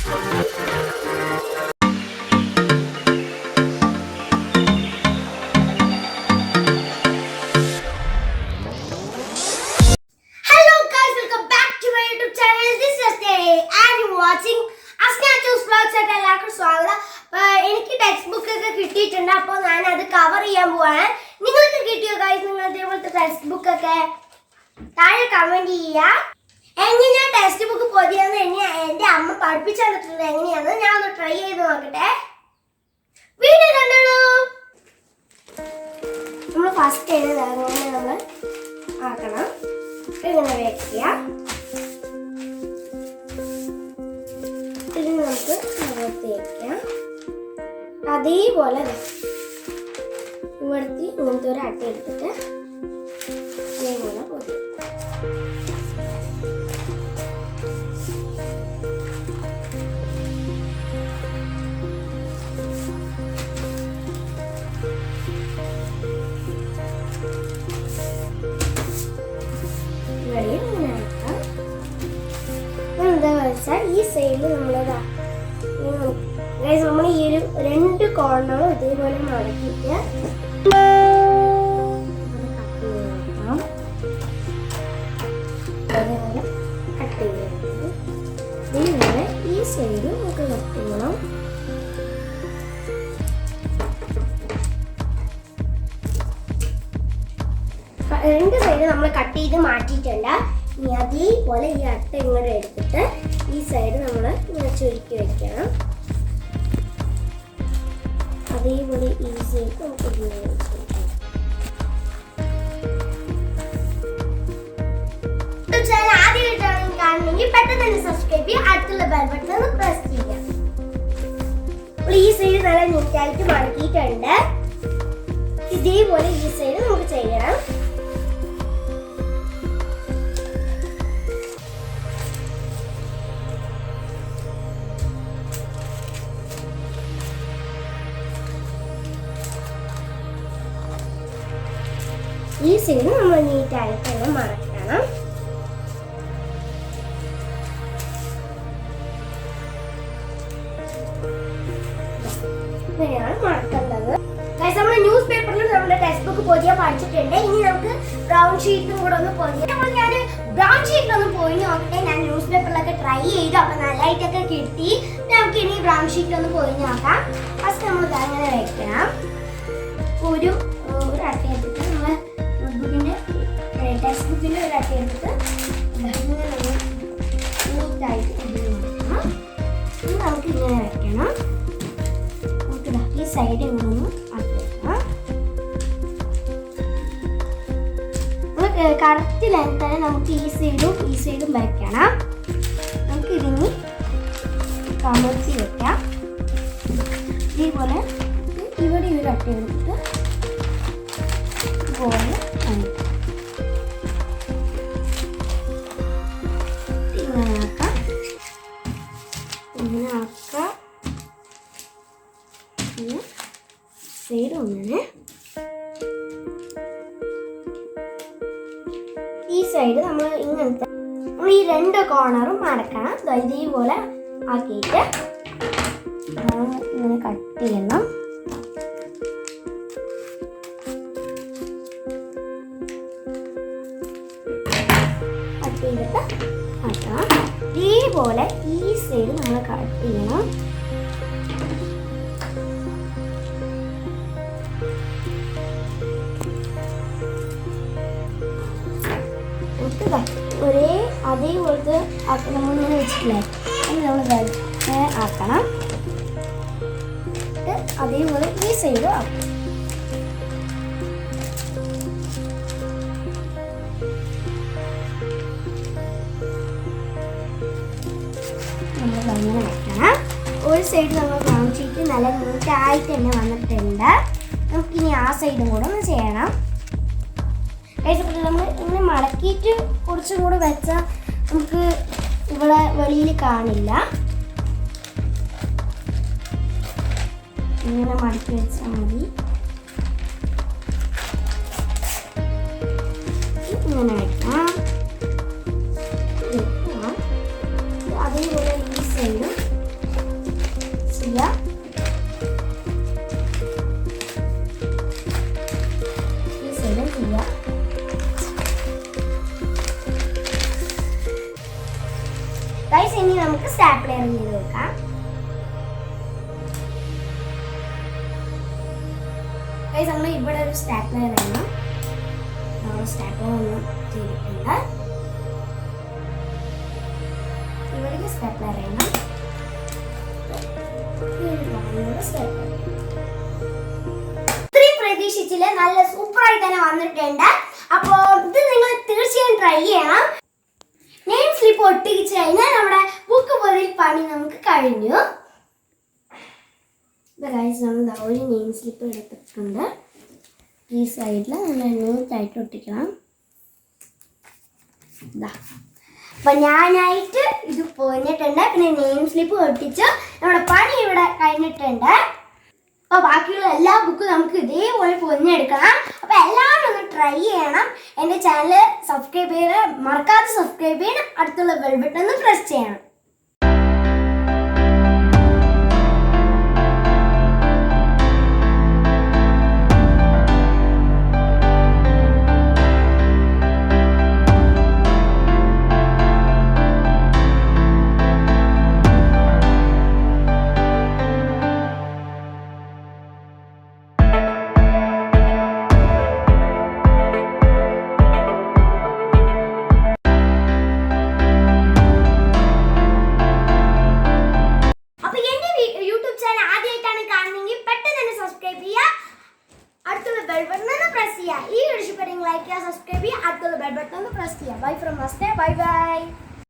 Hello guys, welcome back to my YouTube channel. This is Asteri and you're watching Asna Choose Vlogs ആയിട്ട് എല്ലാവർക്കും സ്വാഗതം അപ്പൊ എനിക്ക് text book ഒക്കെ കിട്ടിയിട്ടുണ്ട് അപ്പോൾ ഞാൻ അത് കവർ ചെയ്യാൻ പോവാണ് നിങ്ങൾക്ക് കിട്ടിയോ ഗൈസ് നിങ്ങൾ അതേപോലത്തെ ടെക്സ്റ്റ് ബുക്ക് ഒക്കെ താഴെ കമന്റ് ചെയ്യുക എങ്ങനെയാ ടെക്സ്റ്റ് ബുക്ക് പൊതിയെന്ന് എങ്ങനെയാ എന്റെ അമ്മ പഠിപ്പിച്ചു തന്നിട്ടുണ്ട് എങ്ങനെയാന്ന് ഞാൻ ഒന്ന് ട്രൈ ചെയ്ത് നോക്കട്ടെ. വീഡിയോ കണ്ടോളൂ. നമ്മൾ ഫസ്റ്റ് എഴുതാൻ നമ്മൾ ആക്കണം. ഇങ്ങനെ വെക്കുക ഇത് നമുക്ക് നിവർത്തി വയ്ക്കാം അതേപോലെ ഇവിടുത്തെ ഇങ്ങനത്തെ ഒരു അട്ട എടുത്തിട്ട് സൈഡിൽ നമ്മളിതാ നമ്മൾ ഈ ഒരു രണ്ട് കോർണറും ഇതേപോലെ മടക്കിയിട്ട് കട്ട് ഈ രണ്ട് സൈഡ് നമ്മൾ കട്ട് ചെയ്ത് മാറ്റിയിട്ടുണ്ട്. ഇനി അതേപോലെ ഈ അട്ട ഇങ്ങോട്ട് എടുത്തിട്ട് ചുരുക്കി വയ്ക്കണം അതേപോലെ ഈസി ആയിട്ട് നമുക്ക് ഉപയോഗിക്കാം. ആദ്യമായിട്ടാണ് പെട്ടെന്ന് സബ്സ്ക്രൈബ് ബട്ടൺ നല്ല നീറ്റായിട്ട് മടക്കിയിട്ടുണ്ട്. ഇതേപോലെ ഈ സൈഡ് നമുക്ക് ചെയ്യണം. ഈ സിങ്ക് നമ്മൾ നീറ്റായിട്ട് തന്നെ മറക്കണം. ഇങ്ങനെയാണ് മറക്കേണ്ടത്. നമ്മൾ ന്യൂസ് പേപ്പറിൽ നമ്മുടെ ടെക്സ്റ്റ് ബുക്ക് പൊതിയാൻ പഠിച്ചിട്ടുണ്ട്. ഇനി നമുക്ക് ബ്രൗൺ ഷീറ്റും കൂടെ ഒന്ന് പൊതിയാം. അപ്പോൾ ഞാൻ ബ്രൗൺ ഷീറ്റിലൊന്ന് പോയി നോക്കട്ടെ. ഞാൻ ന്യൂസ് പേപ്പറിലൊക്കെ ട്രൈ ചെയ്തു. അപ്പോൾ നല്ലതായിട്ടൊക്കെ കിട്ടി. നമുക്ക് ഇനി ബ്രൗൺ ഷീറ്റ് ഒന്ന് പോയി നോക്കാം. ഫസ്റ്റ് നമ്മൾ അങ്ങനെ വെക്കണം. ഒരു സൈഡ് ഇങ്ങനെ കറക്റ്റ് ലെങ്ത് തന്നെ നമുക്ക് ഈ സൈഡും ഈ സൈഡും വെക്കണം നമുക്ക് ഇതിന് കമഴ്ത്തി വെക്കാം. ഇതേപോലെ ഇവിടെ ഒരു അട്ടി എടുത്തിട്ട് ഇതുപോലെ സൈഡ് ഒന്നിനെ ഈ സൈഡ് നമ്മൾ ഇങ്ങനത്തെ നമ്മൾ ഈ രണ്ട് കോർണറും മടക്കണം ഇതേപോലെ ആക്കിയിട്ട് ഇങ്ങനെ കട്ട് ചെയ്യണം. കട്ട് ചെയ്തിട്ട് ആക്കണം ഇതേപോലെ ഈ സൈഡ് നമ്മൾ കട്ട് ചെയ്യണം. ദാ ഒരേ അതേപോലത്തെ ആക്ക- നമ്മളിങ്ങനെ വെച്ചിട്ടില്ലേ? നമ്മൾ വെറുതെ ആക്കണം. അതേപോലെ ഈ സൈഡ് ആക്കണം. നമ്മൾ അങ്ങനെ വെക്കണം. ഒരു സൈഡ് നമ്മൾ ബ്രൗൺ ഷീറ്റ് നല്ല നീറ്റായിട്ട് തന്നെ വന്നിട്ടുണ്ട്. നമുക്കിനി ആ സൈഡും കൂടെ ഒന്ന് ചെയ്യണം. നമ്മൾ ഇങ്ങനെ മടക്കിയിട്ട് കുറച്ചും കൂടെ വെച്ചാൽ നമുക്ക് ഇവിടെ വെളിയിൽ കാണില്ല. ഇങ്ങനെ മടക്കി വെച്ചാൽ മതി. ഇങ്ങനെ വെക്കാം. ഇനി നമുക്ക് സ്റ്റാപ്ലർ ചെയ്ത് നോക്കാം. ഗൈസ് നമ്മൾ ഇവിടെ ഒരു സ്റ്റാപ്ലെയർ ആണ്. നമ്മൾ സ്റ്റാപ്ലെയർ ഒന്ന് ചെയ്തിട്ടുണ്ട്. ഇവിടേക്ക് ഇത്രയും പ്രതീക്ഷിച്ചില്ല? നല്ല സൂപ്പറായി തന്നെ വന്നിട്ടുണ്ട്. അപ്പോൾ ഇത് നിങ്ങൾ തീർച്ചയായും ട്രൈ ചെയ്യണം ഒട്ടിച്ച് കഴിഞ്ഞാൽ നമ്മുടെ ബുക്ക് പൊതിൽ പണി നമുക്ക് കഴിഞ്ഞു. നമ്മൾ ഒരു നെയിം സ്ലിപ്പ് എടുത്തിട്ടുണ്ട്. ഈ സൈഡിൽ നമ്മൾ നീറ്റായിട്ട് ഒട്ടിക്കണം. അപ്പൊ ഞാനായിട്ട് ഇത് പോന്നിട്ടുണ്ട് പിന്നെ നെയിം സ്ലിപ്പ് ഒട്ടിച്ച് നമ്മുടെ പണി ഇവിടെ കഴിഞ്ഞിട്ടുണ്ട്. അപ്പൊ ബാക്കിയുള്ള എല്ലാ ബുക്കും നമുക്ക് ഇതേപോലെ പൊതിഞ്ഞെടുക്കണം. ട്രൈ ചെയ്യണം. എന്റെ ചാനൽ സബ്സ്ക്രൈബ് ചെയ്യണം. മറക്കാതെ സബ്സ്ക്രൈബ് ചെയ്യണം. അടുത്തുള്ള ബെൽ ബട്ടൺ പ്രസ് ചെയ്യണം. ましてバイバイ。